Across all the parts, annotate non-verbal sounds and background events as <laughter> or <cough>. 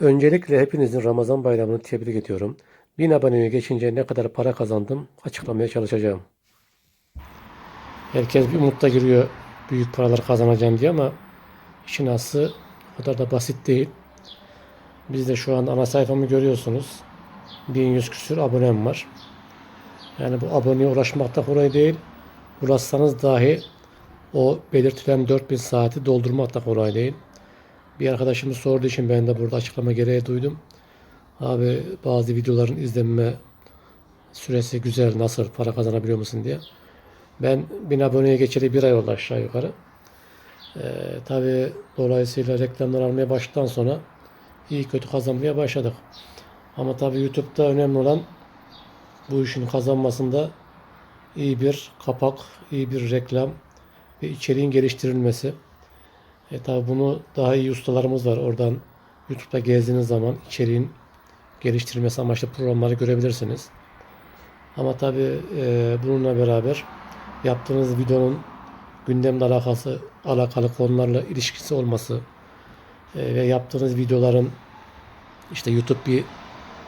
Öncelikle hepinizin Ramazan bayramını tebrik ediyorum. 1000 aboneye geçince ne kadar para kazandım açıklamaya çalışacağım. Herkes bir umutla giriyor büyük paralar kazanacağım diye ama işin aslı o kadar da basit değil. Biz de şu an ana sayfamı görüyorsunuz. 1100 küsür abonem var. Yani bu aboneye ulaşmak da kolay değil. Ulaşsanız dahi o belirtilen 4000 saati doldurmak da kolay değil. Bir arkadaşımız sorduğu için ben de burada açıklama gereği duydum. Abi bazı videoların izlenme süresi güzel nasıl para kazanabiliyor musun diye. Ben 1000 aboneye geçeli bir ay oldu aşağı yukarı. Ee, tabii dolayısıyla reklamlar almaya başladıktan sonra iyi kötü kazanmaya başladık. Ama tabii YouTube'da önemli olan bu işin kazanmasında iyi bir kapak, iyi bir reklam ve içeriğin geliştirilmesi. E tabi bunu daha iyi ustalarımız var. Oradan YouTube'da gezdiğiniz zaman içeriğin geliştirilmesi amaçlı programları görebilirsiniz. Ama tabi e, bununla beraber yaptığınız videonun gündemle alakası, alakalı konularla ilişkisi olması e, ve yaptığınız videoların işte YouTube bir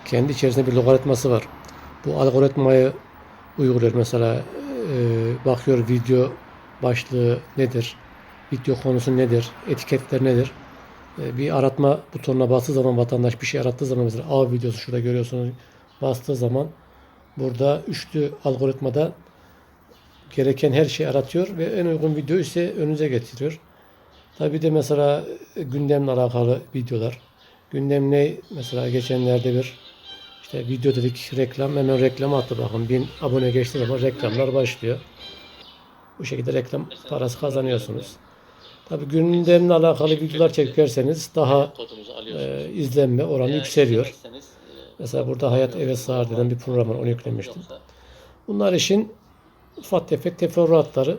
kendi içerisinde bir logaritması var. Bu algoritmayı uyguluyor. Mesela e, bakıyor video başlığı nedir? Video konusu nedir? Etiketler nedir? E, bir aratma butonuna bastığı zaman vatandaş bir şey arattığı zaman mesela av videosu şurada görüyorsunuz bastığı zaman burada üçlü algoritmada gereken her şeyi aratıyor ve en uygun video ise önünüze getiriyor. Tabi de mesela gündemle alakalı videolar. Gündem ne? Mesela geçenlerde bir işte video dedik reklam hemen reklam attı bakın. Bin abone geçti zaman reklamlar başlıyor. Bu şekilde reklam parası kazanıyorsunuz. Tabi gündemle alakalı videolar çekerseniz daha e, izlenme oranı yükseliyor. e, Mesela burada Hayat Eve Sığar denen bir program var. Onu yüklemiştim. Bunlar işin ufak tefek teferruatları.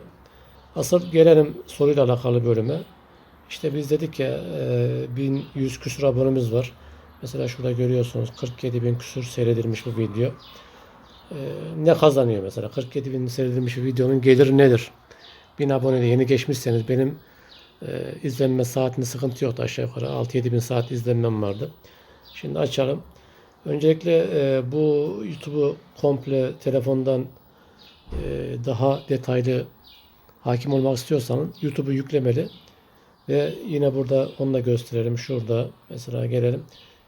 Asıl gelelim soruyla alakalı bölüme. İşte biz dedik ya e, 1100 küsur abonemiz var. Mesela şurada görüyorsunuz 47 bin küsur seyredilmiş bu video. E, ne kazanıyor mesela? 47 bin seyredilmiş bir videonun geliri nedir? 1000 abonede yeni geçmişseniz benim e, izlenme saatinde sıkıntı yoktu aşağı yukarı. 6-7 bin saat izlenmem vardı. Şimdi açalım. Öncelikle e, bu YouTube'u komple telefondan e, daha detaylı hakim olmak istiyorsanız YouTube'u yüklemeli ve yine burada onu da gösterelim. Şurada mesela gelelim.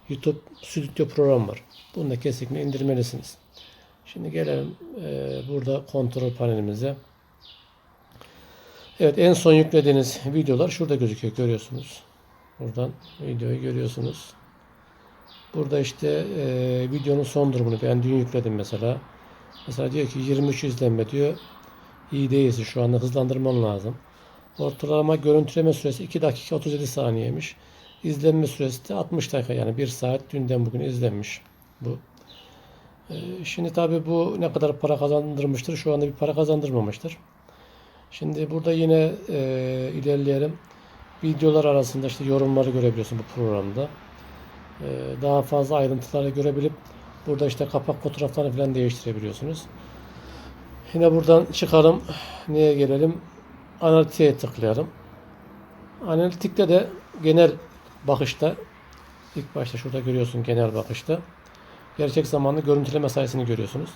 YouTube Studio program var. Bunu da kesinlikle indirmelisiniz. Şimdi gelelim e, burada kontrol panelimize. Evet en son yüklediğiniz videolar şurada gözüküyor görüyorsunuz. Buradan videoyu görüyorsunuz. Burada işte e, videonun son durumunu ben dün yükledim mesela. Mesela diyor ki 23 izlenme diyor. İyi değilsin şu anda hızlandırman lazım. Ortalama görüntüleme süresi 2 dakika 37 saniyeymiş. İzlenme süresi de 60 dakika yani 1 saat dünden bugün izlenmiş bu. E, şimdi tabi bu ne kadar para kazandırmıştır? Şu anda bir para kazandırmamıştır. Şimdi burada yine e, ilerleyelim. Videolar arasında işte yorumları görebiliyorsun bu programda. E, daha fazla ayrıntıları görebilip burada işte kapak fotoğraflarını falan değiştirebiliyorsunuz. Yine buradan çıkalım. Neye gelelim? Analitiğe tıklayalım. Analitikte de genel bakışta ilk başta şurada görüyorsun genel bakışta. Gerçek zamanlı görüntüleme sayısını görüyorsunuz.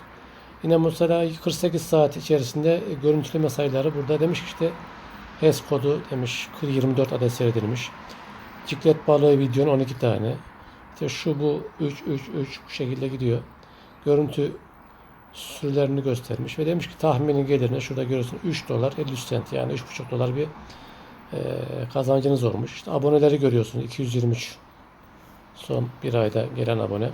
Yine mesela 48 saat içerisinde görüntüleme sayıları burada demiş işte HES kodu demiş 24 adet seyredilmiş. Ciklet balığı videonun 12 tane. İşte şu bu 3 3 3 bu şekilde gidiyor. Görüntü sürelerini göstermiş ve demiş ki tahminin gelirine şurada görüyorsun 3 dolar 50 cent yani 3,5 dolar bir e, kazancınız olmuş. İşte aboneleri görüyorsunuz 223 son bir ayda gelen abone.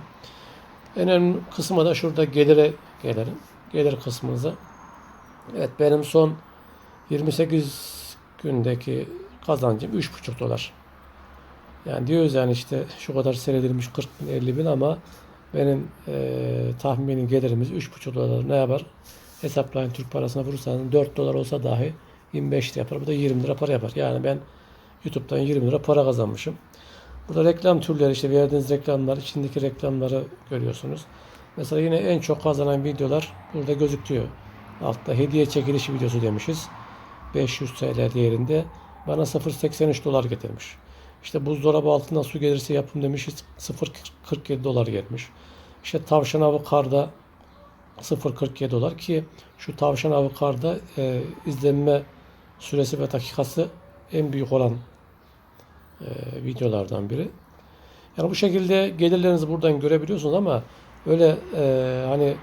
En önemli kısmı da şurada gelire gelelim. Gelir kısmınıza. Evet benim son 28 gündeki kazancım 3,5 dolar. Yani diyoruz yani işte şu kadar seyredilmiş 40 bin 50 bin ama benim e, tahmini gelirimiz 3,5 dolar ne yapar? Hesaplayın Türk parasına vurursanız 4 dolar olsa dahi 25 lira yapar. Bu da 20 lira para yapar. Yani ben YouTube'dan 20 lira para kazanmışım. Burada reklam türleri işte verdiğiniz reklamlar, içindeki reklamları görüyorsunuz. Mesela yine en çok kazanan videolar burada gözüküyor. Altta hediye çekilişi videosu demişiz. 500 TL değerinde bana 0.83 dolar getirmiş. İşte buzdolabı altından su gelirse yapım demiş 0.47 dolar gelmiş. İşte tavşan avı karda 0.47 dolar ki şu tavşan avı karda e, izlenme süresi ve dakikası en büyük olan e, videolardan biri. Yani bu şekilde gelirlerinizi buradan görebiliyorsunuz ama öyle e, hani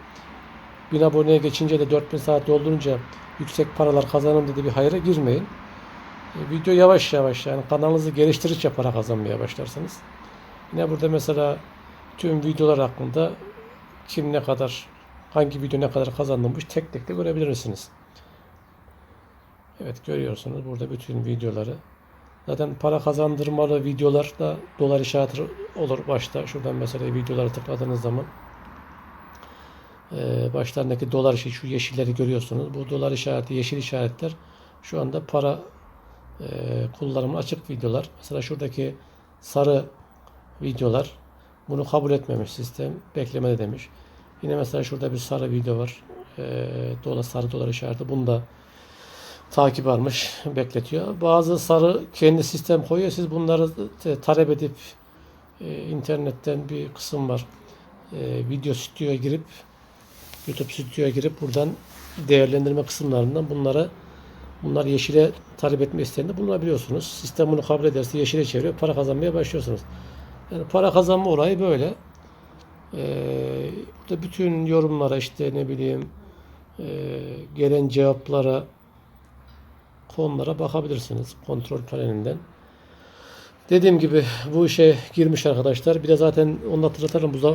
1000 aboneye geçince de 4000 saat doldurunca yüksek paralar kazanım dedi bir hayra girmeyin. E, video yavaş yavaş yani kanalınızı geliştirdikçe para kazanmaya başlarsınız. Yine burada mesela tüm videolar hakkında kim ne kadar hangi video ne kadar kazanılmış tek tek de görebilirsiniz. Evet görüyorsunuz burada bütün videoları. Zaten para kazandırmalı videolar da dolar işareti olur başta. Şuradan mesela videoları tıkladığınız zaman e, başlarındaki dolar işi şu yeşilleri görüyorsunuz. Bu dolar işareti yeşil işaretler şu anda para e, kullanımı açık videolar. Mesela şuradaki sarı videolar bunu kabul etmemiş sistem. Beklemede demiş. Yine mesela şurada bir sarı video var. E, dolar sarı dolar işareti. Bunu da takip almış, bekletiyor. Bazı sarı kendi sistem koyuyor. Siz bunları te- talep edip e, internetten bir kısım var. E, video stüdyoya girip YouTube stüdyoya girip buradan değerlendirme kısımlarından bunları bunlar yeşile talep etme isteğinde bulunabiliyorsunuz. Sistem bunu kabul ederse yeşile çeviriyor. Para kazanmaya başlıyorsunuz. Yani para kazanma olayı böyle. Ee, burada bütün yorumlara işte ne bileyim e, gelen cevaplara konulara bakabilirsiniz kontrol panelinden. Dediğim gibi bu işe girmiş arkadaşlar. Bir de zaten onu hatırlatalım. Bu, e,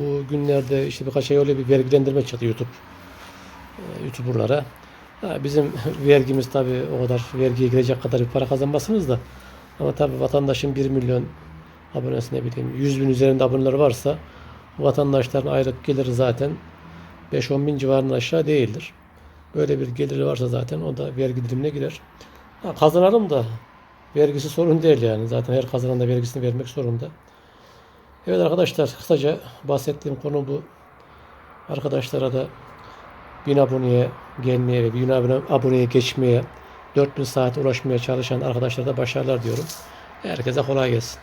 bu günlerde işte birkaç ay öyle bir vergilendirme çıktı YouTube e, YouTuber'lara. Bizim <laughs> vergimiz tabii o kadar vergiye girecek kadar bir para kazanmasınız da. Ama tabii vatandaşın 1 milyon abonesi ne bileyim 100 bin üzerinde aboneleri varsa vatandaşların aylık geliri zaten 5-10 bin civarında aşağı değildir. Böyle bir geliri varsa zaten o da vergi dilimine girer. Ha, kazanalım da vergisi sorun değil yani. Zaten her kazanan da vergisini vermek zorunda. Evet arkadaşlar kısaca bahsettiğim konu bu. Arkadaşlara da 1000 aboneye gelmeye ve 1000 abone- aboneye geçmeye 4000 saate ulaşmaya çalışan arkadaşlara da başarılar diyorum. Herkese kolay gelsin.